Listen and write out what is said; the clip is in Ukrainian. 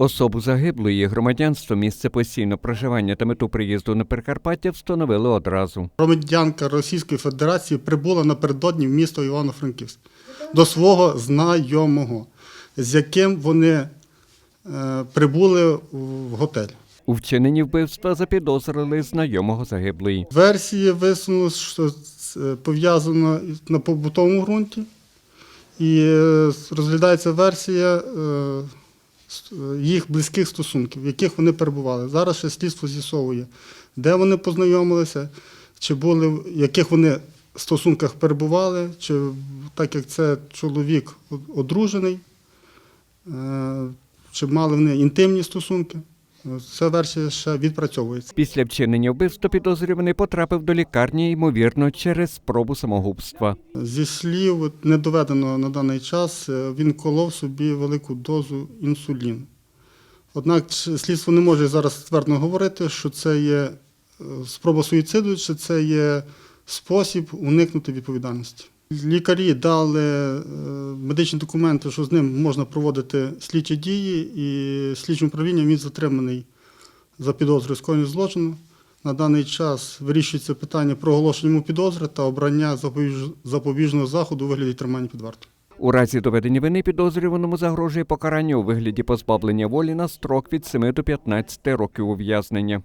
Особу загиблої громадянство, місце постійного проживання та мету приїзду на Прикарпаття встановили одразу. Громадянка Російської Федерації прибула напередодні в місто Івано-Франківськ до свого знайомого, з яким вони е, прибули в готель. У вчиненні вбивства запідозрили знайомого загиблої. Версії висунули, що пов'язано на побутовому ґрунті, і е, розглядається версія е, їх близьких стосунків, в яких вони перебували. Зараз ще слідство з'ясовує, де вони познайомилися, чи були, в яких вони стосунках перебували, чи так як це чоловік одружений, е, чи мали вони інтимні стосунки. Ця версія ще відпрацьовується. Після вчинення вбивства підозрюваний потрапив до лікарні, ймовірно, через спробу самогубства. Зі слів не доведено на даний час, е, він колов собі велику дозу інсуліну. Однак слідство не може зараз ствердно говорити, що це є е, спроба суїциду, чи це є спосіб уникнути відповідальності. Лікарі дали е, медичні документи, що з ним можна проводити слідчі дії, і слідчим управлінням він затриманий за підозрою скоєння злочину. На даний час вирішується питання про оголошення йому підозри та обрання запобіж- запобіжного заходу у вигляді тримання під вартою. У разі доведення вини підозрюваному загрожує покарання у вигляді позбавлення волі на строк від 7 до 15 років ув'язнення.